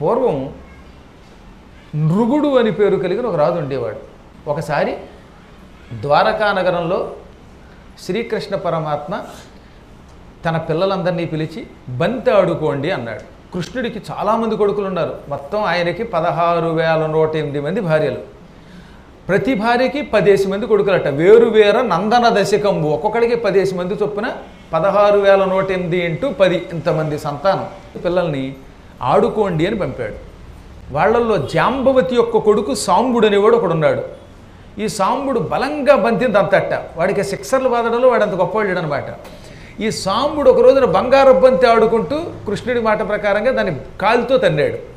పూర్వం నృగుడు అని పేరు కలిగిన ఒక రాజు ఉండేవాడు. ఒకసారి ద్వారకా నగరంలో శ్రీకృష్ణ పరమాత్మ తన పిల్లలందరినీ పిలిచి బంతి ఆడుకోండి అన్నాడు. కృష్ణుడికి చాలామంది కొడుకులు ఉన్నారు మొత్తం ఆయనకి పదహారు వేల నూట ఎనిమిది మంది భార్యలు. ప్రతి భార్యకి పదేసి మంది కొడుకులట. వేరు వేర నందన దశకంబు. ఒక్కొక్కడికి పదేసి మంది చొప్పున పదహారు వేల నూట ఎనిమిది ఇంటూ పది ఇంతమంది సంతానం. పిల్లల్ని ఆడుకోండి అని పంపాడు. వాళ్ళల్లో జాంబవతి యొక్క కొడుకు సాంబుడు అనేవాడు ఒకడున్నాడు. ఈ సాంబుడు బలంగా బంతిని దంతట్ట. వాడికి సిక్సర్లు బాదడంలో వాడు అంత గొప్పవాడు అనమాట ఈ సాంబుడు ఒక రోజున బంగారు బంతి ఆడుకుంటూ కృష్ణుడి మాట ప్రకారంగా దాన్ని కాలుతో తన్నాడు.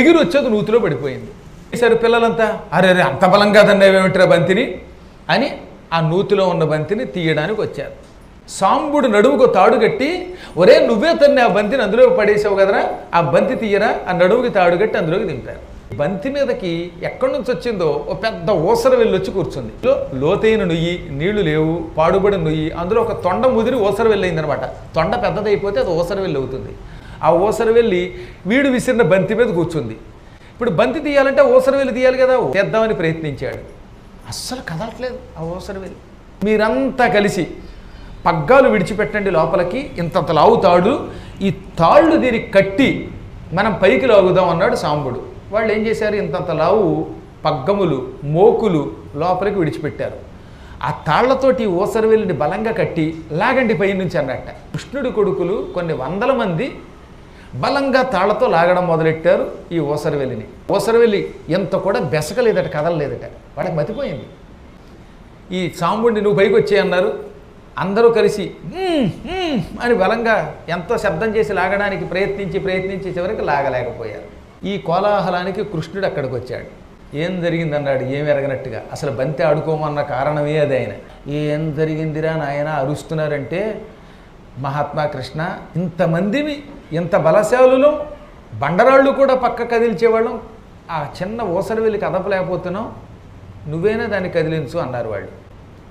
ఎగిరి వచ్చేది నూతిలో పడిపోయింది. సరే పిల్లలంతా? అరే అరే అంత బలంగా తన్నావేమిట్రా బంతిని? అని ఆ నూతిలో ఉన్న బంతిని తీయడానికి వచ్చారు. సాంబుడు నడువుకు తాడు కట్టి ఒరే నువ్వే తన్ని ఆ బంతిని అందులో పడేసావు కదరా? ఆ బంతి తీయరా? ఆ నడువుకి తాడు కట్టి అందులోకి దింపారు. బంతి మీదకి ఎక్కడి నుంచి వచ్చిందో ఓ పెద్ద ఓసర వెళ్ళి వచ్చి కూర్చుంది లోతైన నుయ్యి నీళ్ళు లేవు పాడుబడిన నుయ్యి అందులో ఒక తొండ ముదిరి ఊసర వెళ్ళయిందనమాట. తొండ పెద్దదైపోతే అది ఓసర వెళ్ళి అవుతుంది. ఆ ఓసర వెళ్ళి వీడు విసిరిన బంతి మీద కూర్చుంది. ఇప్పుడు బంతి తీయాలంటే ఓసర వెళ్ళి తీయాలి కదా? తెద్దామని ప్రయత్నించాడు. అస్సలు కదలట్లేదు ఆ ఓసర వెళ్ళి. మీరంతా కలిసి పగ్గాలు విడిచిపెట్టండి లోపలికి ఇంతంత లావు తాడు ఈ తాళ్ళు దీనికి కట్టి మనం పైకి లాగుదాం అన్నాడు సాంబుడు. వాళ్ళు ఏం చేశారు? ఇంతంత లావు పగ్గములు మోకులు లోపలికి విడిచిపెట్టారు. ఆ తాళ్ళతోటి ఊసరవెల్లిని బలంగా కట్టి లాగండి పై నుంచి అన్నట్ట. కృష్ణుడి కొడుకులు కొన్ని వందల మంది బలంగా తాళ్ళతో లాగడం మొదలెట్టారు ఈ ఊసరవెల్లిని ఊసరవెల్లి ఎంత కూడా బెసకలేదట కదలలేదట. వాడికి మతిపోయింది. ఈ సాంబుడిని నువ్వు పైకి వచ్చేయన్నారు. అందరూ కలిసి అని బలంగా ఎంతో శబ్దం చేసి లాగడానికి ప్రయత్నించి ప్రయత్నించి చివరికి లాగలేకపోయారు. ఈ కోలాహలానికి కృష్ణుడు అక్కడికి వచ్చాడు. ఏం జరిగిందన్నాడు? ఏం ఎరగనట్టుగా? అసలు బంతి ఆడుకోమన్న కారణమే అది ఆయన. ఏం జరిగిందిరా నాయన? అరుస్తున్నారంటే మహాత్మా కృష్ణ ఇంతమందిని ఇంత బలశాలులో బండరాళ్ళు కూడా పక్క కదిల్చేవాళ్ళం. ఆ చిన్న ఊసరి వెళ్ళి కదపలేకపోతున్నాం. నువ్వేనా దాన్ని కదిలించు అన్నారు వాళ్ళు.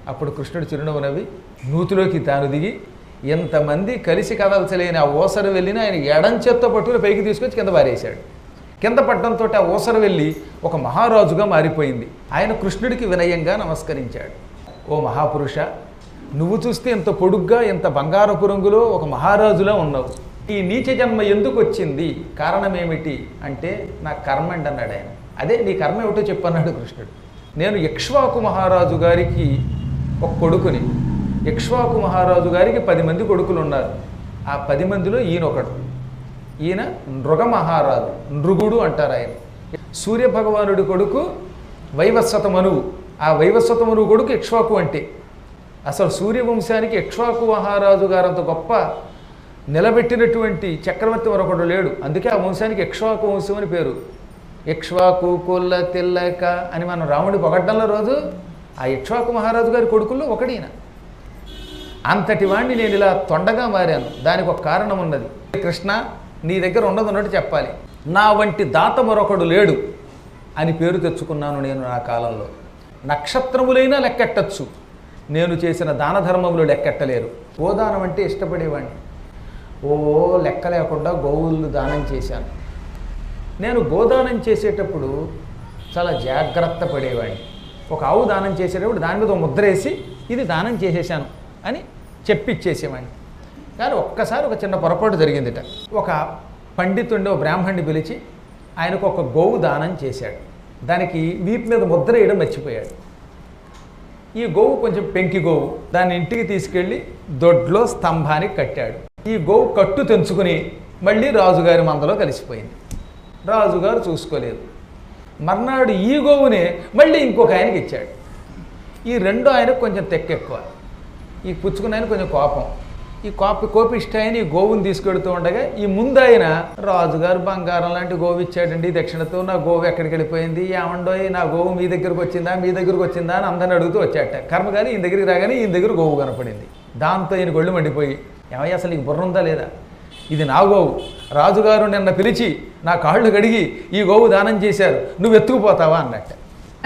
అప్పుడు కృష్ణుడు చిరునవ్వు నవ్వి నూతిలోకి తాను దిగి ఎంతమంది కలిసి కదల్చలేని ఆ ఓసరు వెళ్ళిన ఆయన ఎడం చేత్తో పట్టుకుని పైకి తీసుకొచ్చి కింద పారేశాడు. కింద పట్టడంతో ఆ ఓసరు వెళ్ళి ఒక మహారాజుగా మారిపోయింది. ఆయన కృష్ణుడికి వినయంగా నమస్కరించాడు. ఓ మహాపురుష నువ్వు చూస్తే ఇంత పొడుగ్గా ఇంత బంగారపు రంగులో ఒక మహారాజులా ఉన్నావు. ఈ నీచ జన్మ ఎందుకు వచ్చింది? కారణం ఏమిటి అంటే నా కర్మ అండి అన్నాడు ఆయన. అదే నీ కర్మ ఏమిటో చెప్పన్నాడు కృష్ణుడు. నేను ఇక్ష్వాకు మహారాజు గారికి ఒక కొడుకుని. ఇక్ష్వాకు మహారాజు గారికి పది మంది కొడుకులు ఉన్నారు ఆ పది మందిలో ఈయన ఒకడు ఈయన నృగ మహారాజు నృగుడు అంటారు ఆయన. సూర్య భగవానుడి కొడుకు వైవస్వత మనువు. ఆ వైవస్వత మనువు కొడుకు ఇక్ష్వాకు అంటే. అసలు సూర్యవంశానికి ఇక్ష్వాకు మహారాజు గారంత గొప్ప నిలబెట్టినటువంటి చక్రవర్తి మరొకడు లేడు. అందుకే ఆ వంశానికి ఇక్ష్వాకు వంశం అని పేరు. ఇక్ష్వాకు కొల్ల తెల్లక అని మనం రాముడి పొగడ్డంలో రోజు ఆ ఇక్ష్వాకు మహారాజు గారి కొడుకుల్లో ఒకడైన అంతటి వాణ్ణి నేను ఇలా తొండగా మారాను. దానికి ఒక కారణం ఉన్నది. కృష్ణ నీ దగ్గర ఉన్నది ఉన్నట్టు చెప్పాలి. నా వంటి దాత మరొకడు లేడు అని పేరు తెచ్చుకున్నాను నేను నా కాలంలో. నక్షత్రములైనా లెక్కెట్టచ్చు. నేను చేసిన దాన ధర్మములు లెక్కెట్టలేరు. గోదానం అంటే ఇష్టపడేవాడిని ఓ లెక్క లేకుండా గోవులు దానం చేశాను. నేను గోదానం చేసేటప్పుడు చాలా జాగ్రత్త పడేవాడిని ఒక ఆవు దానం చేసేటప్పుడు దాని మీద ముద్ర వేసి ఇది దానం చేసేసాను అని చెప్పిచ్చేసేవాడిని. కానీ ఒక్కసారి ఒక చిన్న పొరపాటు జరిగిందిట. ఒక పండితుండి ఒక బ్రాహ్మణ్ణి పిలిచి ఆయనకు ఒక గోవు దానం చేశాడు. దానికి వీపు మీద ముద్ర వేయడం మర్చిపోయాడు. ఈ గోవు కొంచెం పెంకి గోవు. దాన్ని ఇంటికి తీసుకెళ్ళి దొడ్లో స్తంభానికి కట్టాడు. ఈ గోవు కట్టు తెంచుకుని మళ్ళీ రాజుగారి మందలో కలిసిపోయింది. రాజుగారు చూసుకోలేదు. మర్నాడు ఈ గోవునే మళ్ళీ ఇంకొక ఆయనకి ఇచ్చాడు. ఈ రెండో ఆయనకు కొంచెం తెక్కెక్కువ ఈ పుచ్చుకున్న ఆయన కొంచెం కోపం. ఈ కోప కోపిష్ట ఆయన ఈ గోవుని తీసుకెడుతూ ఉండగా ఈ ముందు ఆయన రాజుగారు బంగారం లాంటి గోవు ఇచ్చాడండి దక్షిణతో నా గోవు ఎక్కడికి వెళ్ళిపోయింది? ఏమండోయ్ నా గోవు మీ దగ్గరకు వచ్చిందా మీ దగ్గరకు వచ్చిందా అని అందరిని అడుగుతూ వచ్చాట. కర్మగారి ఈయన దగ్గరికి రాగానే ఈయన దగ్గర గోవు కనపడింది. దాంతో ఈయన గొళ్ళు మండిపోయి ఏమయ్య అసలు నీకు బుర్ర ఉందా లేదా? ఇది నా గోవు. రాజుగారు నిన్న పిలిచి నా కాళ్ళు కడిగి ఈ గోవు దానం చేశారు. నువ్వు ఎత్తుకుపోతావా అన్నట్ట.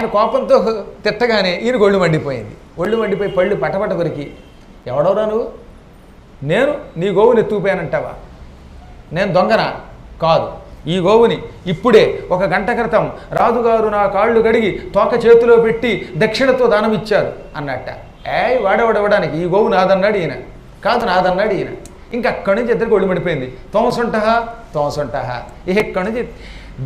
ఆయన కోపంతో తిట్టగానే ఈయన గొళ్ళు మండిపోయింది. ఒళ్ళు మండిపోయి పళ్ళు పటపట కొరికి ఎవడవరా నువ్వు? నేను నీ గోవుని ఎత్తుకుపోయానంటావా? నేను దొంగనా? కాదు. ఈ గోవుని ఇప్పుడే ఒక గంట క్రితం రాజుగారు నా కాళ్ళు కడిగి తోక చేతిలో పెట్టి దక్షిణతో దానం ఇచ్చారు అన్నట్ట ఏ వాడవడవడానికి ఈ గోవు నాదన్నాడు ఈయన. కాదు నాదన్నాడు ఈయన. ఇంకా అక్కడి నుంచి ఇద్దరికి ఒళ్ళు పడిపోయింది తోమసుంటహా తోమసుంటహా ఇక ఇక్కడి నుంచి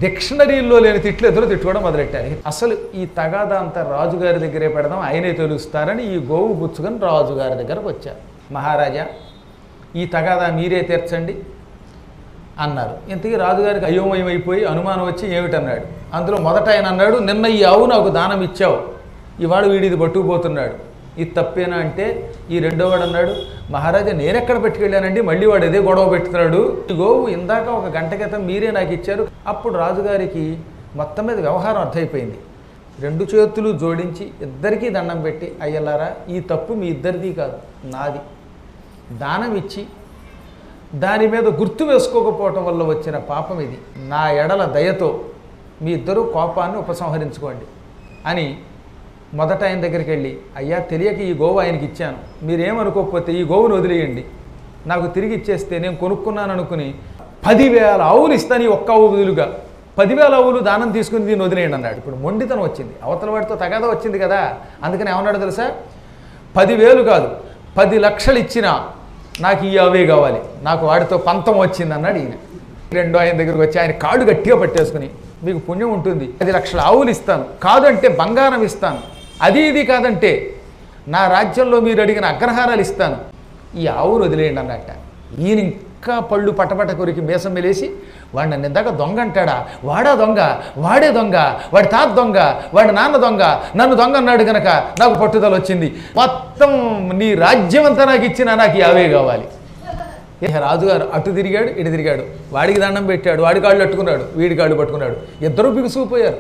డిక్షనరీలో లేని తిట్లు ఎదురు తిట్టుకోవడం మొదలెట్టారు. అసలు ఈ తగాదా అంతా రాజుగారి దగ్గరే పెడదాం ఆయనే తెలుస్తారని ఈ గోవు పుచ్చుకొని రాజుగారి దగ్గరకు వచ్చారు. మహారాజా ఈ తగాదా మీరే తీర్చండి అన్నారు. ఇంతకీ రాజుగారికి అయోమయం అయిపోయి అనుమానం వచ్చి ఏమిటన్నాడు? అందులో మొదట ఆయన అన్నాడు నిన్న ఈ ఆవు నాకు దానం ఇచ్చావు. ఇవాడు వీడిది పట్టుకుపోతున్నాడు. ఇది తప్పేనా అంటే ఈ రెండో వాడు అన్నాడు మహారాజా నేనెక్కడ పెట్టుకెళ్ళానండి? మళ్ళీ వాడు ఇదే గొడవ పెట్టుతున్నాడు. గోవు ఇందాక ఒక గంట క్రితం మీరే నాకు ఇచ్చారు. అప్పుడు రాజుగారికి మొత్తం మీద వ్యవహారం అర్థమైపోయింది. రెండు చేతులు జోడించి ఇద్దరికీ దండం పెట్టి అయ్యలారా ఈ తప్పు మీ ఇద్దరిది కాదు నాది. దానం ఇచ్చి దాని మీద గుర్తు వేసుకోకపోవటం వల్ల వచ్చిన పాపం ఇది. నా ఎడల దయతో మీ ఇద్దరూ కోపాన్ని ఉపసంహరించుకోండి. అని మొదట ఆయన దగ్గరికి వెళ్ళి అయ్యా తెలియక ఈ గోవు ఆయనకి ఇచ్చాను. మీరేమనుకోకపోతే ఈ గోవును వదిలేయండి. నాకు తిరిగి ఇచ్చేస్తే నేను కొనుక్కున్నాను అనుకుని పదివేల ఆవులు ఇస్తాను ఈ ఒక్క ఆవు బదులుగా పదివేల ఆవులు దానం తీసుకుని దీన్ని వదిలేయండి అన్నాడు. ఇప్పుడు మొండితనం వచ్చింది. అవతల వాడితో తగాదా వచ్చింది కదా? అందుకని ఏమన్నాడు తెలుసా? పదివేలు కాదు పది లక్షలు ఇచ్చినా నాకు ఈ అవే కావాలి. నాకు వాడితో పంతం వచ్చింది అన్నాడు ఈయన. రెండో ఆయన దగ్గరకు వచ్చి ఆయన కాళ్ళు గట్టిగా పట్టేసుకుని మీకు పుణ్యం ఉంటుంది. పది లక్షల ఆవులు ఇస్తాను. కాదంటే బంగారం ఇస్తాను. అది ఇది కాదంటే నా రాజ్యంలో మీరు అడిగిన అగ్రహారాలు ఇస్తాను. ఈ ఆవులు వదిలేయండి అన్నట్ట. ఈయన ఇంకా పళ్ళు పటపట కొరికి మీసం మెలేసి వాడు నన్ను ఇందాక దొంగ అంటాడా? వాడా దొంగ? వాడే దొంగ? వాడి తాత దొంగ? వాడి నాన్న దొంగ? నన్ను దొంగ అన్నాడు కనుక నాకు పట్టుదల వచ్చింది. మొత్తం నీ రాజ్యం అంతా నాకు ఇచ్చిన నాకు యావే అవే కావాలి. రాజుగారు అటు తిరిగాడు ఇటు తిరిగాడు. వాడికి దండం పెట్టాడు వాడి కాళ్ళు పట్టుకున్నాడు వీడి కాళ్ళు పట్టుకున్నాడు. ఇద్దరు బిగుసుకుపోయారు.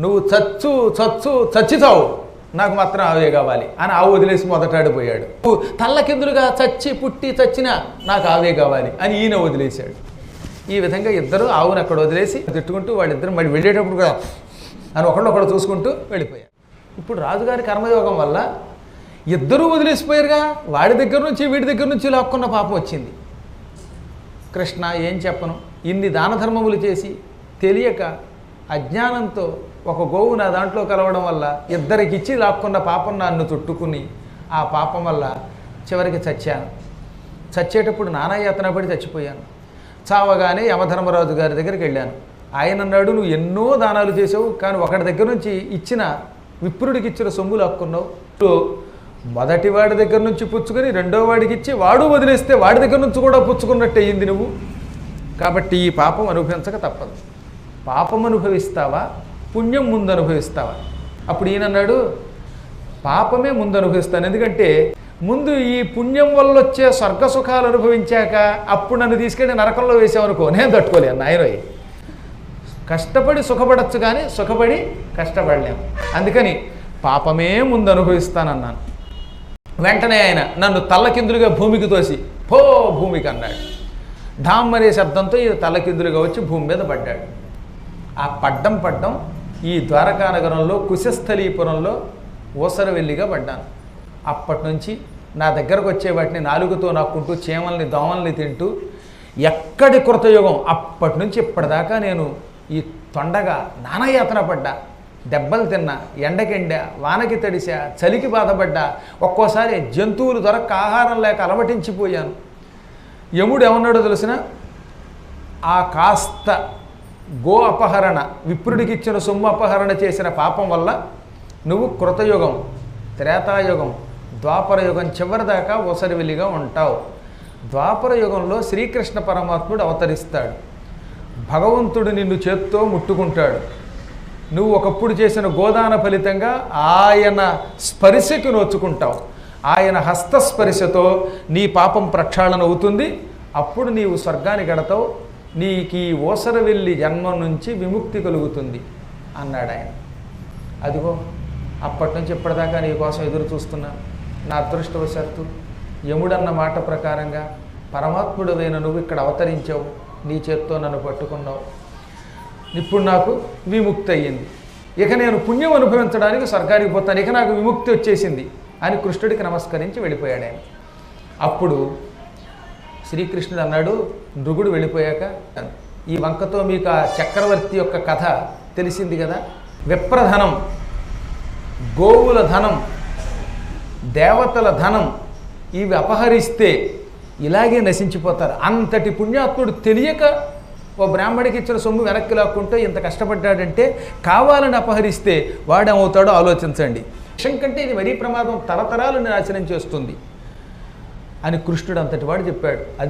నువ్వు చచ్చు చచ్చు చచ్చితావు నాకు మాత్రం అవే కావాలి. అని ఆవు వదిలేసి మొదటాడిపోయాడు. తల్లకిందులుగా చచ్చి పుట్టి చచ్చినా నాకు ఆవే కావాలి అని ఈయన వదిలేశాడు. ఈ విధంగా ఇద్దరు ఆవును అక్కడ వదిలేసి తిట్టుకుంటూ వాళ్ళిద్దరు మళ్ళీ వెళ్ళేటప్పుడు కూడా అని ఒకళ్ళొకడు చూసుకుంటూ వెళ్ళిపోయారు. ఇప్పుడు రాజుగారి కర్మయోగం వల్ల ఇద్దరూ వదిలేసిపోయారుగా. వాడి దగ్గర నుంచి వీడి దగ్గర నుంచి లాక్కున్న పాపం వచ్చింది. కృష్ణ ఏం చెప్పను? ఇన్ని దాన ధర్మములు చేసి తెలియక అజ్ఞానంతో ఒక గోవు నా దాంట్లో కలవడం వల్ల ఇద్దరికి ఇచ్చి లాక్కున్న పాపం నన్ను చుట్టుకుని ఆ పాపం వల్ల చివరికి చచ్చాను. చచ్చేటప్పుడు నానాయాతన పడి చచ్చిపోయాను. చావగానే యమధర్మరాజు గారి దగ్గరికి వెళ్ళాను. ఆయన అన్నాడు నువ్వు ఎన్నో దానాలు చేసావు కానీ ఒకటి దగ్గర నుంచి ఇచ్చిన విప్రుడికి ఇచ్చిన సొమ్ము లాక్కున్నావు. మొదటి వాడి దగ్గర నుంచి పుచ్చుకొని రెండో వాడికి ఇచ్చి వాడు వదిలేస్తే వాడి దగ్గర నుంచి కూడా పుచ్చుకున్నట్టు అయ్యింది నువ్వు. కాబట్టి ఈ పాపం అనుభవించక తప్పదు. పాపం అనుభవిస్తావా పుణ్యం ముందు అనుభవిస్తావా అప్పుడు ఈయనన్నాడు పాపమే ముందు అనుభవిస్తాను ఎందుకంటే ముందు ఈ పుణ్యం వల్ల వచ్చే స్వర్గ సుఖాలు అనుభవించాక అప్పుడు నన్ను తీసుకెళ్ళి నరకంలో వేసామనుకో నేను తట్టుకోలేను నాయనోయ్ కష్టపడి సుఖపడచ్చు కానీ సుఖపడి కష్టపడలేము అందుకని పాపమే ముందు అనుభవిస్తానన్నాను వెంటనే ఆయన నన్ను తల్లకిందులుగా భూమికి తోసి పో భూమికి అన్నాడు. ఢామ్ శబ్దంతో ఈ తల్లకిందులుగా వచ్చి భూమి మీద పడ్డాడు. ఆ పడ్డం పడ్డం ఈ ద్వారకా నగరంలో కుశస్థలీపురంలో ఊసరవెల్లిగా పడ్డాను. అప్పటి నుంచి నా దగ్గరకు వచ్చే వాటిని నాలుగుతో నాకుంటూ చీమల్ని దోమల్ని తింటూ ఎక్కడి కృతయుగం అప్పటి నుంచి ఇప్పటిదాకా నేను ఈ తొండగా నానయాతన పడ్డా. దెబ్బలు తిన్నా ఎండకెండా వానకి తడిసా చలికి బాధపడ్డా ఒక్కోసారి జంతువులు దొరక్క ఆహారం లేక అలమటించిపోయాను యముడు ఏమన్నాడో తెలిసిన? ఆ కాస్త గో అపహరణ విప్రుడికి ఇచ్చిన సొమ్ము అపహరణ చేసిన పాపం వల్ల నువ్వు కృతయుగం త్రేతాయుగం ద్వాపర యుగం చివరిదాకా ఒసరివిలిగా ఉంటావు. ద్వాపర యుగంలో శ్రీకృష్ణ పరమాత్ముడు అవతరిస్తాడు. భగవంతుడు నిన్ను చేత్తో ముట్టుకుంటాడు. నువ్వు ఒకప్పుడు చేసిన గోదాన ఫలితంగా ఆయన స్పరిశకి నోచుకుంటావు. ఆయన హస్తస్పరిశతో నీ పాపం ప్రక్షాళన అవుతుంది. అప్పుడు నీవు స్వర్గాన్ని గడతావు. నీకు ఈ ఓసరవెల్లి వెళ్ళి జన్మ నుంచి విముక్తి కలుగుతుంది అన్నాడు ఆయన. అదిగో అప్పటి నుంచి ఇప్పటిదాకా నీ కోసం ఎదురు చూస్తున్నా. నా అదృష్టవశాత్తు యముడన్న మాట ప్రకారంగా పరమాత్ముడవైన నువ్వు ఇక్కడ అవతరించావు. నీ చేత్తో నన్ను పట్టుకున్నావు. ఇప్పుడు నాకు విముక్తి అయ్యింది ఇక నేను పుణ్యం అనుభవించడానికి స్వర్గానికి పోతాను. ఇక నాకు విముక్తి వచ్చేసింది అని కృష్ణుడికి నమస్కరించి వెళ్ళిపోయాడు ఆయన. అప్పుడు శ్రీకృష్ణుడు అన్నాడు నృగుడు వెళ్ళిపోయాక ఈ వంకతో మీకు ఆ చక్రవర్తి యొక్క కథ తెలిసింది కదా? విప్రధనం గోవుల ధనం దేవతల ధనం ఇవి అపహరిస్తే ఇలాగే నశించిపోతారు. అంతటి పుణ్యాత్ముడు తెలియక ఓ బ్రాహ్మడికి ఇచ్చిన సొమ్ము వెనక్కి లాక్కుంటే ఇంత కష్టపడ్డాడంటే కావాలని అపహరిస్తే వాడేమవుతాడో ఆలోచించండి. విషం కంటే ఇది మరీ ప్రమాదం తరతరాలు నాశనం చేస్తుంది. అని కృష్ణుడు అంతటి వాడు చెప్పాడు. అది